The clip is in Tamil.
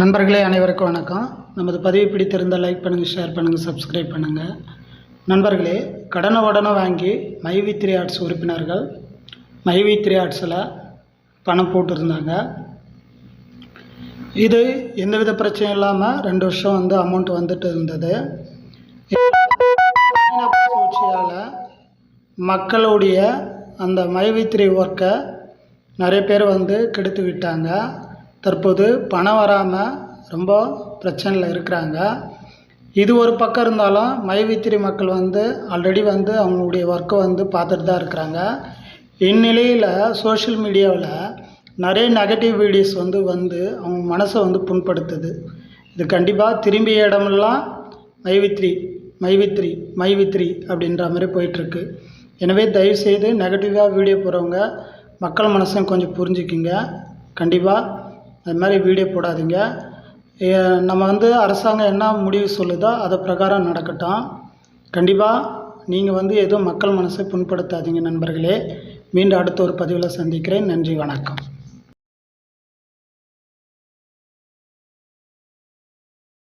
நண்பர்களே அனைவருக்கும் வணக்கம். நமது பதிவு பிடித்திருந்தால் லைக் பண்ணுங்கள் ஷேர் பண்ணுங்கள் சப்ஸ்கிரைப் பண்ணுங்கள் நண்பர்களே கடனை உடனே வாங்கி மைவி த்ரீ ஆர்ட்ஸ் உறுப்பினர்கள் மைவி த்ரீ ஆர்ட்ஸில் பணம் போட்டிருந்தாங்க. இது எந்தவித பிரச்சனையும் இல்லாமல் ரெண்டு வருஷம் வந்து அமௌண்ட் வந்துட்டு இருந்தது. சூழ்ச்சியால் மக்களுடைய அந்த மைவி த்ரீ ஒர்க்கை நிறைய பேர் வந்து கெடுத்து விட்டாங்க. தற்போது பணம் வராமல் ரொம்ப பிரச்சனையில் இருக்கிறாங்க. இது ஒரு பக்கம் இருந்தாலும் மைவித்திரி மக்கள் வந்து ஆல்ரெடி வந்து அவங்களுடைய ஒர்க்கை வந்து பார்த்துட்டு தான் இருக்கிறாங்க. இந்நிலையில் சோஷியல் மீடியாவில் நிறைய நெகட்டிவ் வீடியோஸ் வந்து வந்து அவங்க மனசை வந்து புண்படுத்துது. இது கண்டிப்பாக திரும்பிய இடமெல்லாம் மைவித்ரி மைவித்ரி மைவித்ரி அப்படின்ற மாதிரி போயிட்டுருக்கு. எனவே தயவுசெய்து நெகட்டிவாக வீடியோ போகிறவங்க மக்கள் மனசையும் கொஞ்சம் புரிஞ்சுக்கிங்க. கண்டிப்பாக அது மாதிரி வீடியோ போடாதீங்க. ஏ, நம்ம வந்து அரசாங்கம் என்ன முடிவு சொல்லுதோ அதை பிரகாரம் நடக்கட்டும். கண்டிப்பாக நீங்கள் வந்து எதுவும் மக்கள் மனசை புண்படுத்தாதீங்க நண்பர்களே. மீண்டும் அடுத்த ஒரு பதிவில் சந்திக்கிறேன். நன்றி வணக்கம்.